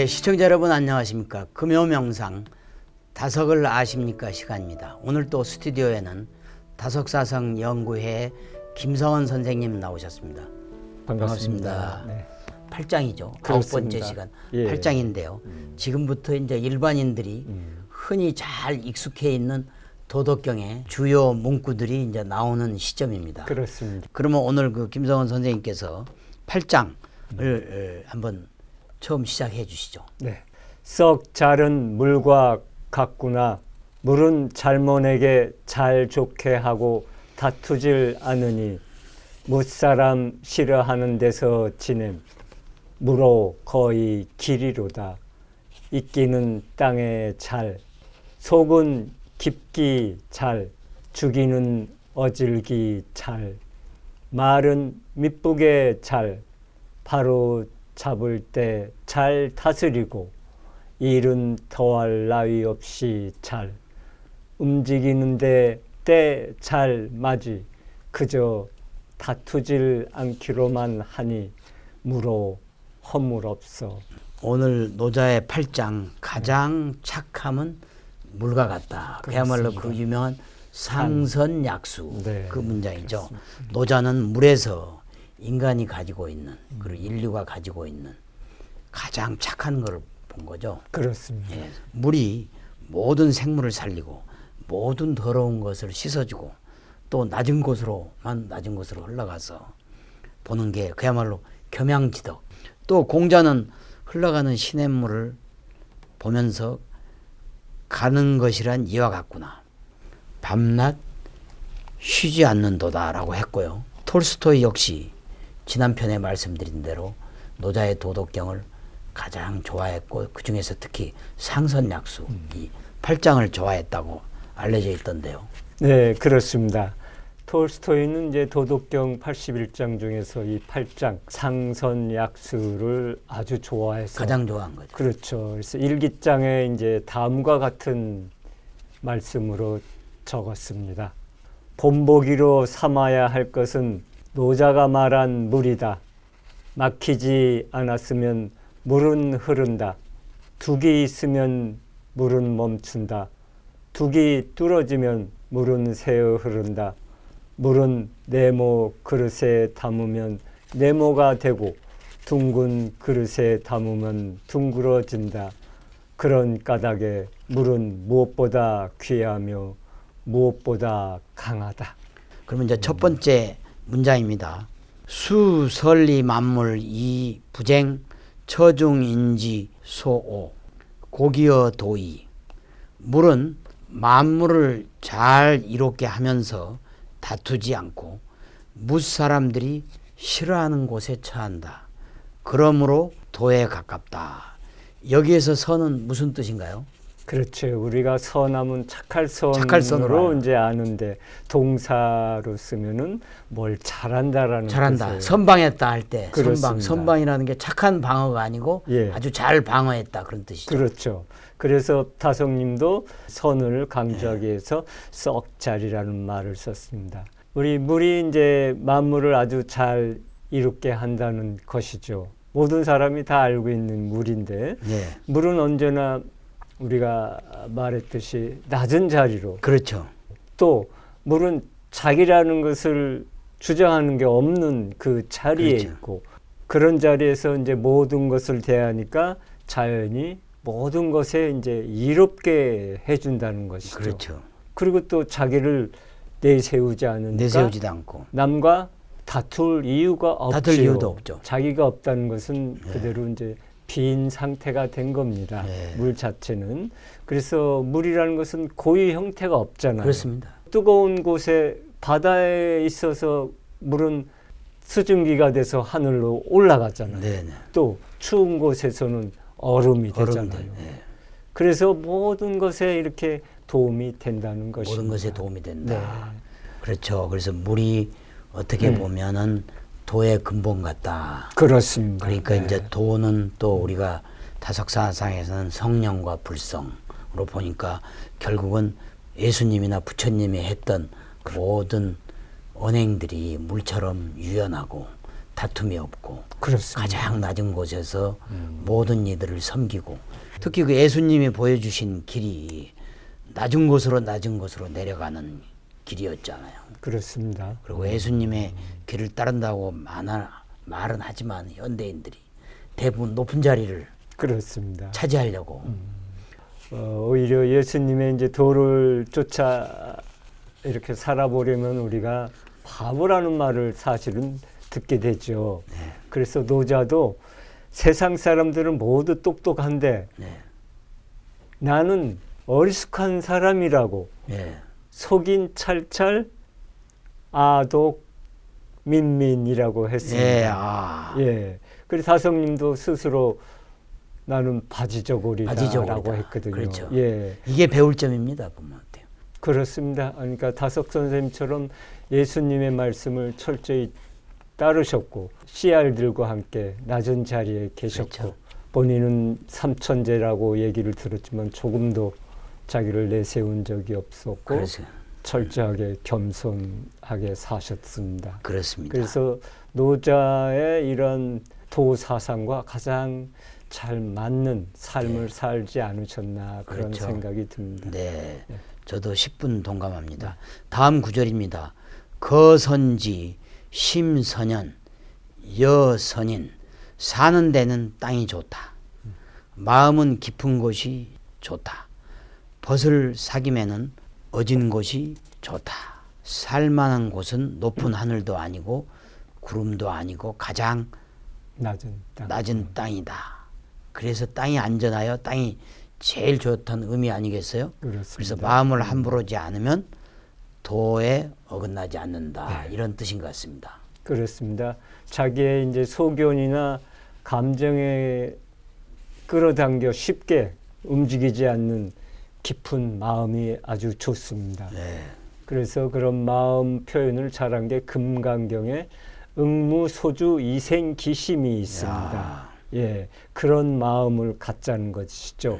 네, 시청자 여러분 안녕하십니까? 금요 명상 다석을 아십니까 시간입니다. 오늘 또 스튜디오에는 다석사성 연구회 김성원 선생님 나오셨습니다. 반갑습니다. 네. 팔장이죠. 아홉 그렇습니다. 번째 시간 예. 팔장인데요. 지금부터 이제 일반인들이 음. 흔히 잘 익숙해 있는 도덕경의 주요 문구들이 이제 나오는 시점입니다. 그렇습니다. 그러면 오늘 그 김성원 선생님께서 팔장을 어, 한번 처음 시작해 주시죠. 네. 썩 자른 물과 같구나. 물은 잘못에게 잘 좋게 하고 다투질 않으니 무사람 싫어하는 데서 지냄. 무로 거의 길이로다. 있기는 땅에 잘. 속은 깊기 잘. 죽이는 어질기 잘. 말은 미쁘게 잘. 바로 잡을 때 잘 다스리고 일은 더할 나위 없이 잘 움직이는데 때 잘 맞이 그저 다투질 않기로만 하니 무로 허물 없어. 오늘 노자의 팔장 가장 착함은 물과 같다. 그야말로 그 유명한 상선약수. 네, 그 문장이죠. 노자는 물에서 인간이 가지고 있는 그리고 인류가 가지고 있는 가장 착한 것을 본 거죠. 그렇습니다. 예, 물이 모든 생물을 살리고 모든 더러운 것을 씻어주고 또 낮은 곳으로만 낮은 곳으로 흘러가서 보는 게 그야말로 겸양지덕. 또 공자는 흘러가는 시냇물을 보면서 가는 것이란 이와 같구나. 밤낮 쉬지 않는도다라고 했고요. 톨스토이 역시 지난 편에 말씀드린 대로 노자의 도덕경을 가장 좋아했고 그 중에서 특히 상선약수 이 팔장을 좋아했다고 알려져 있던데요. 네, 그렇습니다. 톨스토이는 이제 도덕경 81장 중에서 이 8장 상선약수를 아주 좋아해서 가장 좋아한 거죠. 그렇죠. 그래서 일기장에 이제 다음과 같은 말씀으로 적었습니다. 본보기로 삼아야 할 것은 노자가 말한 물이다. 막히지 않았으면 물은 흐른다. 둑이 있으면 물은 멈춘다. 둑이 뚫어지면 물은 새어 흐른다. 물은 네모 그릇에 담으면 네모가 되고 둥근 그릇에 담으면 둥그러진다. 그런 까닭에 물은 무엇보다 귀하며 무엇보다 강하다. 그러면 이제 첫 번째 문장입니다. 수 설리 만물 이 부쟁 처중 인지 소오 고기여 도이 물은 만물을 잘 이롭게 하면서 다투지 않고 무사람들이 싫어하는 곳에 처한다. 그러므로 도에 가깝다. 여기에서 선은 무슨 뜻인가요? 그렇죠. 우리가 선함은 착할 선으로, 착할 선으로 알아요. 이제 아는데 동사로 쓰면은 뭘 잘한다라는 잘한다. 뜻을 선방했다 할 때 선방. 그렇습니다. 선방이라는 게 착한 방어가 아니고 예. 아주 잘 방어했다 그런 뜻이죠. 그렇죠. 그래서 다성님도 선을 강조하기 위해서 썩자리라는 말을 썼습니다. 우리 물이 이제 만물을 아주 잘 이롭게 한다는 것이죠. 모든 사람이 다 알고 있는 물인데 예. 물은 언제나 우리가 말했듯이 낮은 자리로 그렇죠. 또 물은 자기라는 것을 주장하는 게 없는 그 자리에 그렇죠. 있고 그런 자리에서 이제 모든 것을 대하니까 자연이 모든 것에 이제 이롭게 해준다는 것이죠. 그렇죠. 그리고 또 자기를 내세우지 않으니까 내세우지도 않고 남과 다툴 이유가 없죠. 다툴 이유도 없죠. 자기가 없다는 것은 그대로 이제 빈 상태가 된 겁니다. 네. 물 자체는 그래서 물이라는 것은 고유 형태가 없잖아요. 그렇습니다. 뜨거운 곳에 바다에 있어서 물은 수증기가 돼서 하늘로 올라가잖아요. 네네. 또 추운 곳에서는 얼음이. 되잖아요. 예. 그래서 모든 것에 이렇게 도움이 된다는 것입니다. 모든 것에 도움이 된다. 네. 그렇죠. 그래서 물이 어떻게 네. 보면은 도의 근본 같다. 그렇습니다. 그러니까 네. 이제 도는 또 우리가 다석사상에서는 성령과 불성으로 보니까 결국은 예수님이나 부처님이 했던 그 모든 언행들이 물처럼 유연하고 다툼이 없고 그렇습니다. 가장 낮은 곳에서 모든 이들을 섬기고 특히 그 예수님이 보여주신 길이 낮은 곳으로 낮은 곳으로 내려가는 길이었잖아요. 그렇습니다. 그리고 예수님의 길을 따른다고 말은 하지만 현대인들이 대부분 높은 자리를 그렇습니다. 차지하려고 어, 오히려 예수님의 이제 도를 쫓아 이렇게 살아보려면 우리가 바보라는 말을 사실은 듣게 되죠. 네. 그래서 노자도 세상 사람들은 모두 똑똑한데 네. 나는 어리숙한 사람이라고 예. 속인 찰찰 아독 민민이라고 했습니다. 예, 아. 예. 그리고 다성님도 스스로 나는 바지저고리다라고 바지저고리다. 했거든요. 그렇죠. 예. 이게 배울 점입니다, 보면 어때요? 그렇습니다. 그러니까 다석 선생님처럼 예수님의 말씀을 철저히 따르셨고 씨알들과 함께 낮은 자리에 계셨고 그렇죠. 본인은 삼천제라고 얘기를 들었지만 조금도 자기를 내세운 적이 없었고 그래서 철저하게 겸손하게 사셨습니다. 그렇습니다. 그래서 노자의 이런 도 사상과 가장 잘 맞는 삶을 살지 않으셨나 그런 네. 그렇죠. 생각이 듭니다. 네. 네. 저도 10분 동감합니다. 다음 구절입니다. 거선지 심선연 여선인 사는 데는 땅이 좋다. 마음은 깊은 곳이 좋다. 벗을 사김에는 어진 곳이 좋다. 살만한 곳은 높은 하늘도 아니고 구름도 아니고 가장 낮은 땅. 낮은 땅이다. 그래서 땅이 안전하여 땅이 제일 좋다는 의미 아니겠어요? 그렇습니다. 그래서 마음을 함부로지 않으면 도에 어긋나지 않는다 네. 이런 뜻인 것 같습니다. 그렇습니다. 자기의 이제 소견이나 감정에 끌어당겨 쉽게 움직이지 않는 깊은 마음이 아주 좋습니다. 네. 그래서 그런 마음 표현을 잘한 게 금강경에 응무 소주 이생 기심이 있습니다. 야. 예, 그런 마음을 갖자는 것이죠.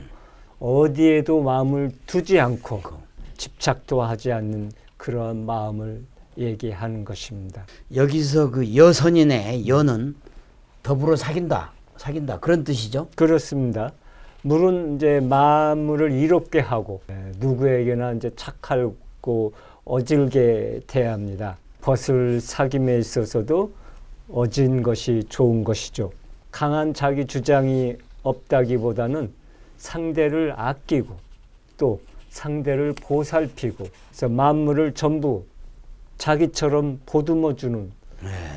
어디에도 마음을 두지 않고 그, 집착도 하지 않는 그러한 마음을 얘기하는 것입니다. 여기서 그 여선인의 여는 더불어 사귄다, 사귄다 그런 뜻이죠. 그렇습니다. 물은 이제 만물을 이롭게 하고 예, 누구에게나 이제 착하고 어질게 대합니다. 벗을 사김에 있어서도 어진 것이 좋은 것이죠. 강한 자기 주장이 없다기보다는 상대를 아끼고 또 상대를 보살피고 그래서 만물을 전부 자기처럼 보듬어 주는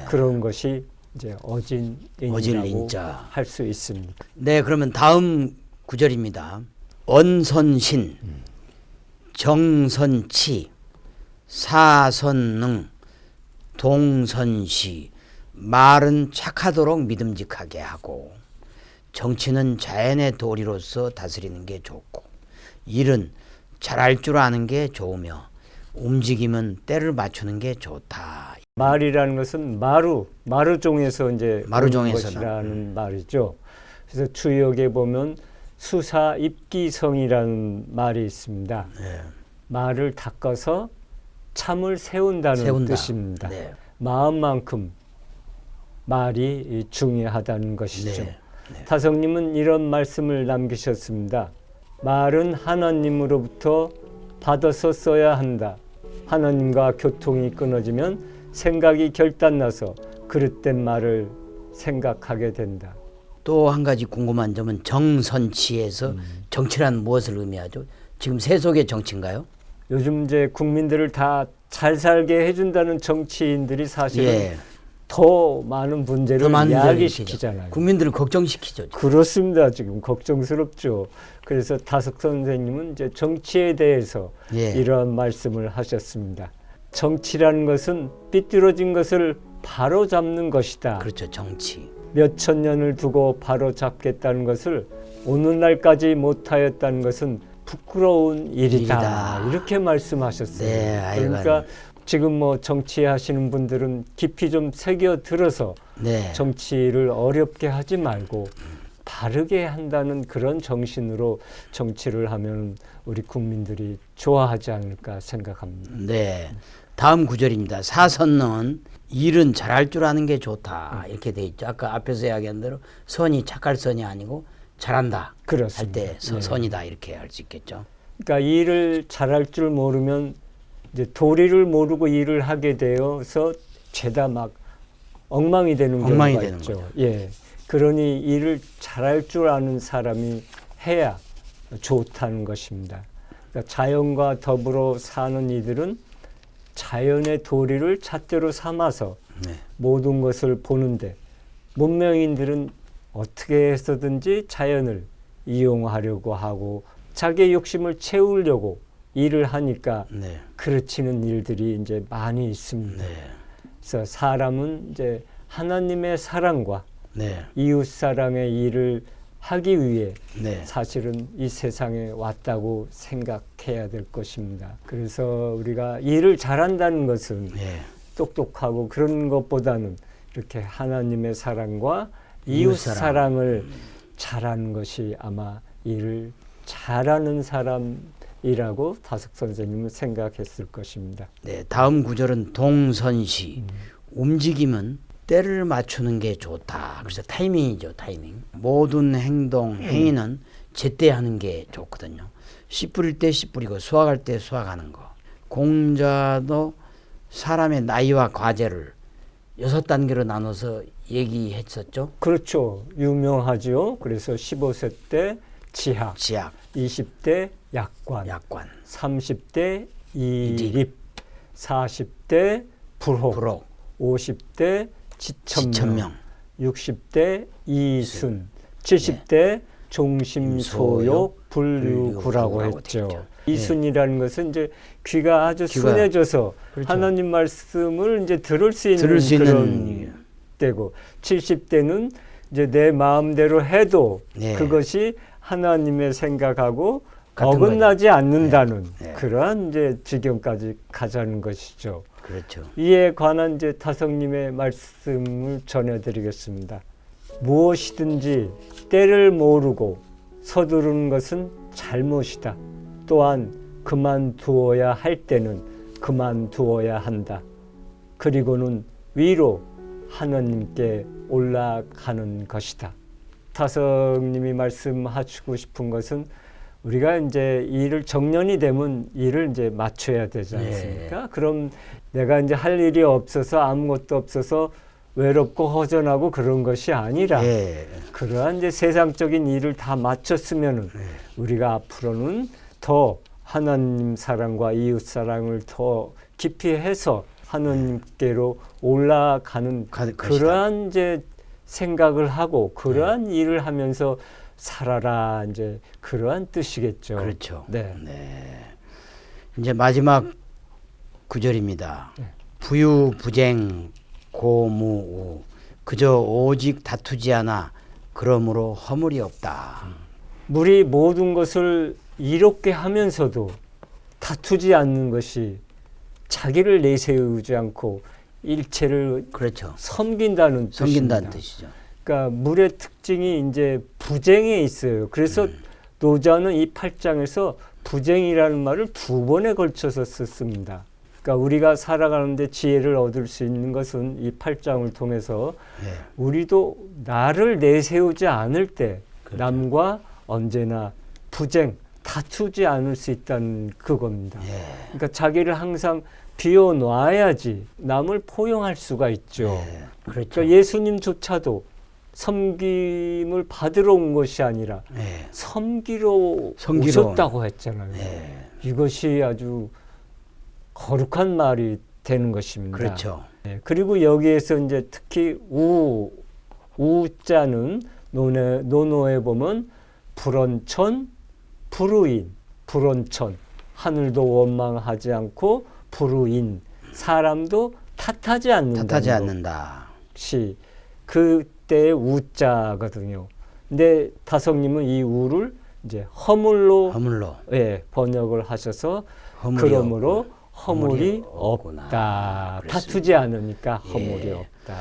그런 것이 이제 어진인이라고 어질인자. 할수 있습니다. 네, 그러면 다음 구절입니다. 언선신, 정선치, 사선능, 동선시, 말은 착하도록 믿음직하게 하고, 정치는 자연의 도리로서 다스리는 게 좋고, 일은 잘할 줄 아는 게 좋으며, 움직임은 때를 맞추는 게 좋다. 말이라는 것은 마루, 마루종에서 이제 마루종에서는. 오는 것이라는 말이죠. 그래서 주역에 보면 수사 입기성이라는 말이 있습니다. 네. 말을 닦아서 참을 세운다는 세운다. 뜻입니다. 네. 마음만큼 말이 이 중요하다는 것이죠. 네. 네. 타성님은 이런 말씀을 남기셨습니다. 말은 하나님으로부터 받아서 써야 한다. 하나님과 교통이 끊어지면 생각이 결단나서 그릇된 말을 생각하게 된다. 또 한 가지 궁금한 점은 정선치에서 음. 정치란 무엇을 의미하죠? 지금 세속의 정치인가요? 요즘 이제 국민들을 다 잘 살게 해준다는 정치인들이 사실은 예. 더 많은 문제를 야기시키잖아요. 국민들을 걱정시키죠. 그렇습니다. 지금 걱정스럽죠. 그래서 다석 선생님은 이제 정치에 대해서 예. 이러한 말씀을 하셨습니다. 정치라는 것은 삐뚤어진 것을 바로 잡는 것이다. 그렇죠. 정치. 몇 천 년을 두고 바로 잡겠다는 것을 오늘날까지 못하였다는 것은 부끄러운 일이다. 일이다. 이렇게 말씀하셨어요. 네. 그러니까 지금 뭐 정치하시는 분들은 깊이 좀 새겨 들어서 네. 정치를 어렵게 하지 말고 바르게 한다는 그런 정신으로 정치를 하면 우리 국민들이 좋아하지 않을까 생각합니다. 네. 다음 구절입니다. 사선은 일은 잘할 줄 아는 게 좋다 이렇게 돼 있죠. 아까 앞에서 이야기한 대로 선이 착할 선이 아니고 잘한다 그렇습니다. 할 때 네. 선이다 이렇게 할 수 있겠죠. 그러니까 일을 잘할 줄 모르면 이제 도리를 모르고 일을 하게 되어서 죄다 막 엉망이 되는 경우가 엉망이 되는 있죠. 거죠. 예. 그러니 일을 잘할 줄 아는 사람이 해야 좋다는 것입니다. 그러니까 자연과 더불어 사는 이들은 자연의 도리를 잣대로 삼아서 네. 모든 것을 보는데 문명인들은 어떻게 해서든지 자연을 이용하려고 하고 자기의 욕심을 채우려고 일을 하니까 네. 그르치는 일들이 이제 많이 있습니다. 네. 그래서 사람은 이제 하나님의 사랑과 네. 이웃 사랑의 일을 하기 위해 네. 사실은 이 세상에 왔다고 생각해야 될 것입니다. 그래서 우리가 일을 잘한다는 것은 네. 똑똑하고 그런 것보다는 이렇게 하나님의 사랑과 이웃 이웃 사랑. 사랑을 잘하는 것이 아마 일을 잘하는 사람이라고 다석 선생님은 생각했을 것입니다. 네, 다음 구절은 동선시. 움직임은 때를 맞추는 게 좋다. 그래서 타이밍이죠, 타이밍. 모든 행동, 행위는 제때 하는 게 좋거든요. 씨 뿌릴 때 씨 뿌리고 수확할 때 수확하는 거. 공자도 사람의 나이와 과제를 여섯 단계로 나눠서 얘기했었죠. 그렇죠. 유명하죠. 그래서 15세 때 지학, 지약, 20대 약관, 약관, 30대 이립, 이립, 40대 불혹, 불혹, 50대 지천명, 지천명, 60대 이순, 70대 종심소욕 분류구라고 했죠. 되겠죠. 이순이라는 것은 이제 귀가 아주 귀가- 순해져서 그렇죠. 하나님 말씀을 이제 들을 수 있는 들을 수 그런 있는 때고 70대는 이제 내 마음대로 해도 네. 그것이 하나님의 생각하고 어긋나지 않는다는 네. 네. 그러한 이제 지경까지 가자는 것이죠. 그렇죠. 이에 관한 이제 타성님의 말씀을 전해드리겠습니다. 무엇이든지 때를 모르고 서두르는 것은 잘못이다. 또한 그만두어야 할 때는 그만두어야 한다. 그리고는 위로 하나님께 올라가는 것이다. 타성님이 말씀하시고 싶은 것은 우리가 이제 일을 정년이 되면 일을 이제 맞춰야 되지 네. 않습니까? 그럼 내가 이제 할 일이 없어서 아무것도 없어서 외롭고 허전하고 그런 것이 아니라 예. 그러한 이제 세상적인 일을 다 마쳤으면은 네. 우리가 앞으로는 더 하나님 사랑과 이웃 사랑을 더 깊이 해서 하나님께로 올라가는 가-. 그러한 이제 생각을 하고 그러한 일을 하면서 살아라 이제 그러한 뜻이겠죠. 그렇죠. 네. 네. 이제 마지막 구절입니다. 네. 부유부쟁 고무우 그저 오직 다투지 않아 그러므로 허물이 없다. 물이 모든 것을 이롭게 하면서도 다투지 않는 것이 자기를 내세우지 않고 일체를 그렇죠. 섬긴다는 섬긴다는. 뜻이죠. 그러니까 물의 특징이 이제 부쟁에 있어요. 그래서 음. 노자는 이 8장에서 부쟁이라는 말을 두 번에 걸쳐서 썼습니다. 그러니까 우리가 살아가는데 지혜를 얻을 수 있는 것은 이 8장을 통해서 예. 우리도 나를 내세우지 않을 때 그렇죠. 남과 언제나 부쟁, 다투지 않을 수 있다는 그겁니다. 예. 그러니까 자기를 항상 비워놔야지 남을 포용할 수가 있죠. 예. 그렇죠. 그러니까 예수님조차도 섬김을 받으러 온 것이 아니라 예. 섬기러, 섬기러 오셨다고 했잖아요. 예. 이것이 아주 거룩한 말이 되는 것입니다. 그렇죠. 예, 그리고 여기에서 이제 특히 우 우자는 논에 논어에 보면 불언천 불우인 불언천 하늘도 원망하지 않고 불우인 사람도 탓하지 않는다. 탓하지 않는다. 시 그때의 우자거든요. 근데 다성님은 이 우를 이제 허물로 허물로 예, 번역을 하셔서 그러므로 허물이 허물이. 없다. 그랬습니다. 다투지 않으니까 허물이 예. 없다.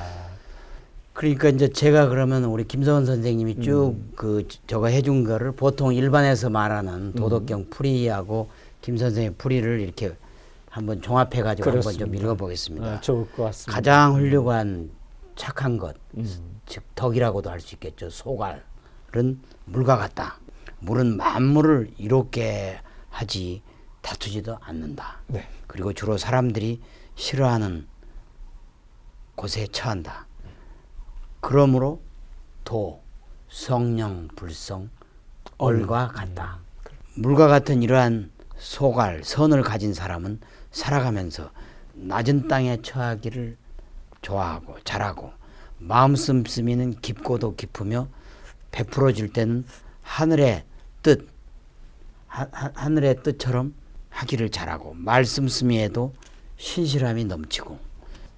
그러니까 이제 제가 그러면 우리 김성원 선생님이 쭉 음. 그 저거 해준 거를 보통 일반에서 말하는 도덕경 풀이하고 김 선생의 풀이를 이렇게 한번 종합해 가지고 한번 좀 그렇습니다. 읽어 보겠습니다. 아, 좋을 것 같습니다. 가장 훌륭한 착한 것, 음. 즉 덕이라고도 할 수 있겠죠. 소갈은 물과 같다. 물은 만물을 이롭게 하지 다투지도 않는다. 네. 그리고 주로 사람들이 싫어하는 곳에 처한다. 그러므로 도, 성령, 불성, 얼과 같다. 물과 같은 이러한 소갈, 선을 가진 사람은 살아가면서 낮은 땅에 처하기를 좋아하고 잘하고 마음 씀씀이는 깊고도 깊으며 베풀어질 때는 하늘의 뜻, 하, 하, 하늘의 뜻처럼 하기를 잘하고 말씀씀이에도 신실함이 넘치고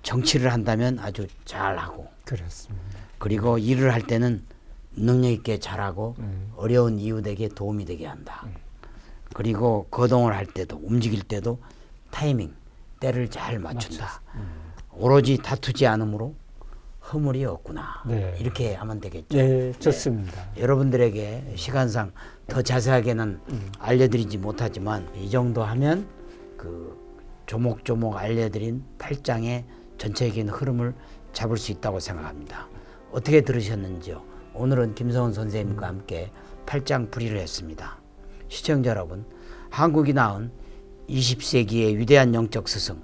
정치를 한다면 아주 잘하고 그렇습니다. 그리고 일을 할 때는 능력 있게 잘하고 음. 어려운 이웃에게 도움이 되게 한다. 그리고 거동을 할 때도 움직일 때도 타이밍 때를 잘 맞춘다. 오로지 다투지 않으므로 허물이 없구나. 네. 이렇게 하면 되겠죠. 네, 좋습니다. 여러분들에게 시간상 더 자세하게는 알려드리지 못하지만 이 정도 하면 그 조목조목 알려드린 8장의 전체적인 흐름을 잡을 수 있다고 생각합니다. 어떻게 들으셨는지요? 오늘은 김성훈 선생님과 함께 8장 풀이를 했습니다. 시청자 여러분, 한국이 낳은 20세기의 위대한 영적 스승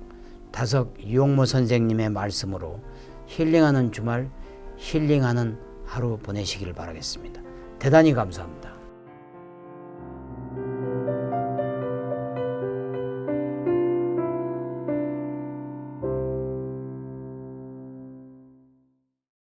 다석 유용모 선생님의 말씀으로 힐링하는 주말, 힐링하는 하루 보내시기를 바라겠습니다. 대단히 감사합니다.